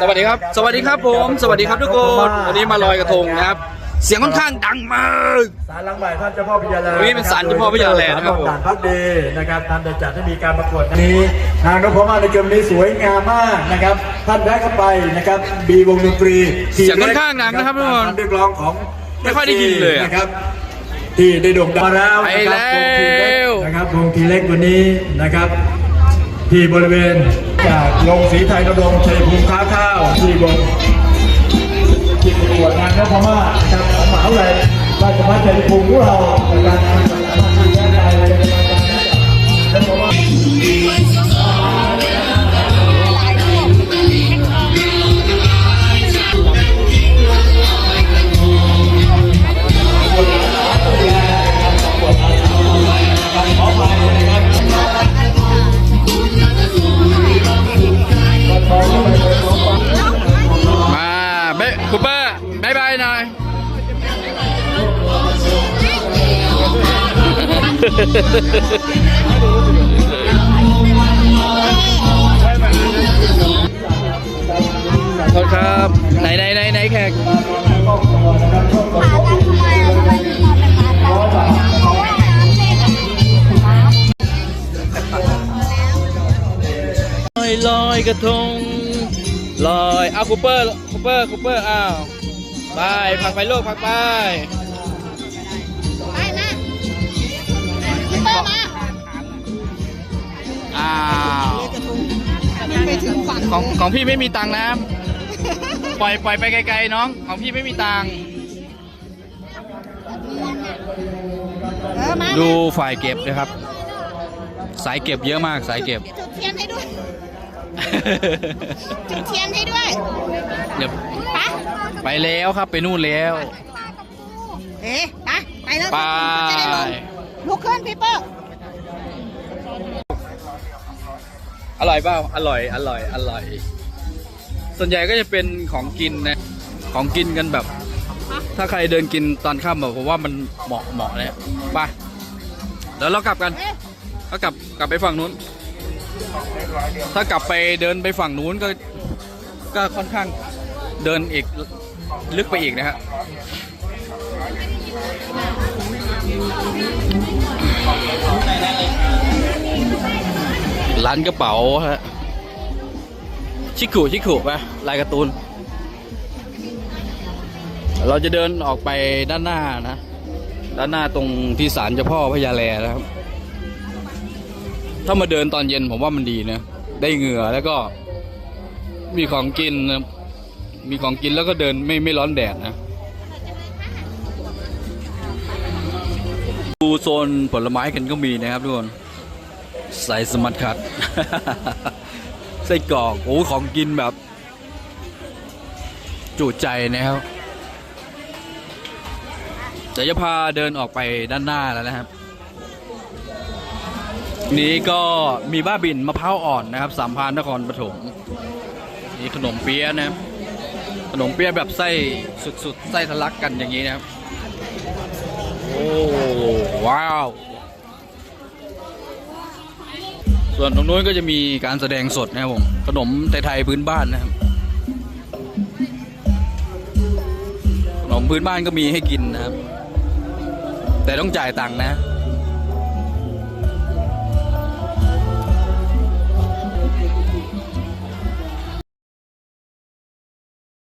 สวัสดีครับ สวัสดีครับผม สวัสดีครับทุกคน วันนี้มาลอยกระทงนะครับ เสียงค่อนข้างดังมาก ศาลหลังใหม่ท่านเจ้าพ่อพญาแลวันนี้เป็นศาลเจ้าพ่อพญาแลนะครับผมด่านพักดีนะครับท่านจะจัดให้มีการประกวดนี้ทางนพมาศในเกมนี้สวยงามมากนะครับ ท่านได้เข้าไปนะครับบีวงดนตรีเสียงค่อนข้างดังนะครับทุกคนตามเรียกร้องของไม่ค่อยได้ยินเลยอะนะครับ ที่ได้โด่งดังมาแล้วไปนะครับแล้ววงทีเล็กนะครับวงทีเล็กวันนี้นะครับ ที่บริเวณ จากโรงสีไทยระดมชัยภูมิค้าข้าวที่บนที่ประกวดงานนพม่าศนะครับของมหาวิทยาลัยราชภัฏชัยภูมิของเราในการ คูเปอร์บายบายหน่อย ขอบคุณครับ ไหนไหนไหนไหนแขก ลอยลอยกระทง ลอยเอาคูเปอร์คูเปอร์คูเปอร์อ้าวไปพักไปลูกพักไปไปมาพี่เปิ้ลมาอ้าวไปถึงฝั่งของของพี่ไม่มีตังค์นะปล่อยปล่อยไปไกลๆน้องของพี่ไม่มีตังค์เออมาดูฝ่ายเก็บนะครับ สายเก็บเยอะมากสายเก็บจุดเทียนให้ด้วย จุดเทียนให้ด้วยเดี๋ยวไปไปแล้วครับไปนู่นแล้ว เอ๊ะไปไปแล้วไปจะได้ลงลุกขึ้นพี่เปิ้ลอร่อยเปล่าอร่อย อร่อย อร่อย ส่วนใหญ่ก็จะเป็นของกินนะ ของกินกันแบบ ถ้าใครเดินกินตอนค่ำแบบผมว่ามันเหมาะเหมาะเลยไปเดี๋ยวเรากลับกันเอ๊ะถ้ากลับกลับไปฝั่งนู้น ถ้ากลับไปเดินไปฝั่งนู้นก็ก็ค่อนข้างเดินอีกลึกไปอีกนะฮะร้านกระเป๋าฮะชิคุชิคุปะลายการ์ตูน เราจะเดินออกไปด้านหน้านะ ด้านหน้าตรงที่ศาลเจ้าพ่อพญาแลนะครับ ถ้ามาเดินตอนเย็นผมว่ามันดีนะ ได้เหงื่อแล้วก็ มีของกินนะมีของกินแล้วก็เดินไม่ไม่ร้อนแดดนะ ดูโซนผลไม้กันก็มีนะครับทุกคนใส่สมัตคัดไส้กรอกโอ้ของกินแบบ จุใจนะครับเดี๋ยวจะพาเดินออกไปด้านหน้าแล้วนะครับ นี้ก็มีบ้าบินมะพร้าวอ่อนนะครับสามพานนครปฐมนี่ขนมเปี๊ยะนะครับขนมเปี๊ยะแบบไส้สุดๆไส้ทะลักกันอย่างนี้นะครับโอ้ว้าว ส่วนตรงนู้นก็จะมีการแสดงสดนะครับผมขนมไทยๆพื้นบ้านนะครับขนมพื้นบ้านก็มีให้กินนะครับ แต่ต้องจ่ายตังค์นะ